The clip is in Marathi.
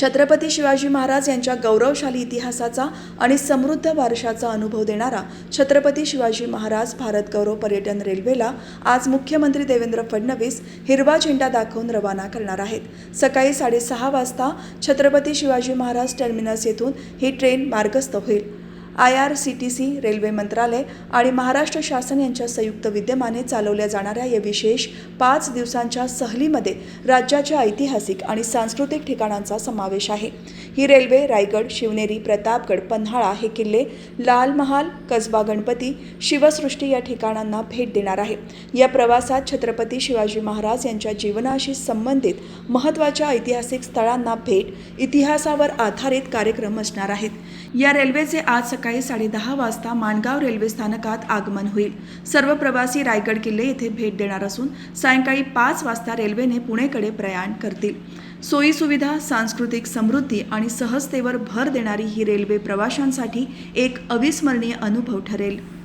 छत्रपती शिवाजी महाराज यांच्या गौरवशाली इतिहासाचा आणि समृद्ध वारशाचा अनुभव देणारा छत्रपती शिवाजी महाराज भारत गौरव पर्यटन रेल्वेला आज मुख्यमंत्री देवेंद्र फडणवीस हिरवा झेंडा दाखवून रवाना करणार आहेत. सकाळी साडेसहा वाजता छत्रपती शिवाजी महाराज टर्मिनस येथून ही ट्रेन मार्गस्थ होईल. I R C T C railway मंत्रालय आणि महाराष्ट्र शासन यांच्या संयुक्त विद्यमाने चालवल्या जाणाऱ्या या विशेष पाच दिवसांच्या सहलीमध्ये राज्याच्या ऐतिहासिक आणि सांस्कृतिक ठिकाणांचा समावेश आहे. ही रेल्वे रायगड शिवनेरी प्रतापगड पन्हाळा हे किल्ले लाल महाल कसबा गणपती शिवसृष्टी या ठिकाणांना भेट देणार आहे. या प्रवासात छत्रपती शिवाजी महाराज यांच्या जीवनाशी संबंधित महत्त्वाच्या ऐतिहासिक स्थळांना भेट इतिहासावर आधारित कार्यक्रम असणार आहेत. या रेल्वेचे आज सकाळी साडेदहा वाजता माणगाव रेल्वे स्थानकात आगमन होईल. सर्व प्रवासी रायगड किल्ले येथे भेट देणार असून सायंकाळी पाच वाजता रेल्वेने पुणेकडे प्रयाण करतील. सोयीसुविधा सांस्कृतिक समृद्धी आणि सहजतेवर भर देणारी ही रेल्वे प्रवाशांसाठी एक अविस्मरणीय अनुभव ठरेल.